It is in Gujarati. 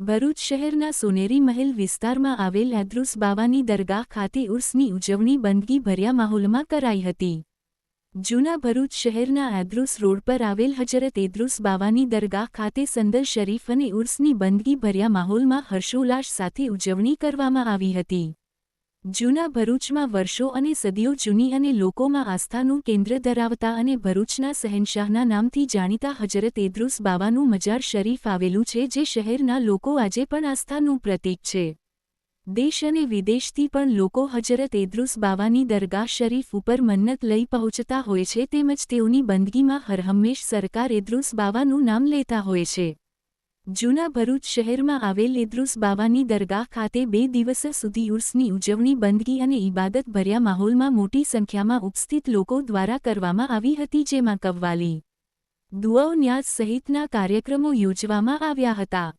ભરૂચ શહેરના સોનેરી મહેલ વિસ્તારમાં આવેલ એદ્રુસ બાવાની દરગાહ ખાતે ઉર્સની ઉજવણી બંદગી ભર્યા માહોલમાં કરાઈ હતી. જૂના ભરૂચ શહેરના એદ્રુસ રોડ પર આવેલ હજરત એદ્રુસ બાવાની દરગાહ ખાતે સંદર શરીફ અને ઉર્સની બંદગી ભર્યા માહોલમાં હર્ષોલ્લાસ સાથે ઉજવણી કરવામાં આવી હતી. જૂના ભરૂચમાં વર્ષો અને સદીઓ જૂની અને લોકોમાં આસ્થાનું કેન્દ્ર ધરાવતા અને ભરૂચના શહેનશાહના નામથી જાણીતા હજરત એદ્રુસ બાવાનું મજાર શરીફ આવેલું છે જે શહેરના લોકો આજે પણ આસ્થાનું પ્રતીક છે. દેશ અને વિદેશથી પણ લોકો હજરત એદ્રુસ બાવાની દરગાહ શરીફ ઉપર મન્નત લઈ પહોંચતા હોય છે તેમજ તેઓની બંદગીમાં હરહંમેશ સરકાર એદ્રુસ બાવાનું નામ લેતા હોય છે. જૂના ભરૂચ શહેરમાં આવેલ ઇદ્રુસ બાવાની દરગાહ ખાતે બે દિવસ સુધી ઉર્સની ઉજવણી, બંદગી અને ઇબાદત ભર્યા માહોલમાં મોટી સંખ્યામાં ઉપસ્થિત લોકો દ્વારા કરવામાં આવી હતી, જેમાં કવ્વાલી, દુઆઓ ન્યાઝ સહિતના કાર્યક્રમો યોજવામાં આવ્યા હતા.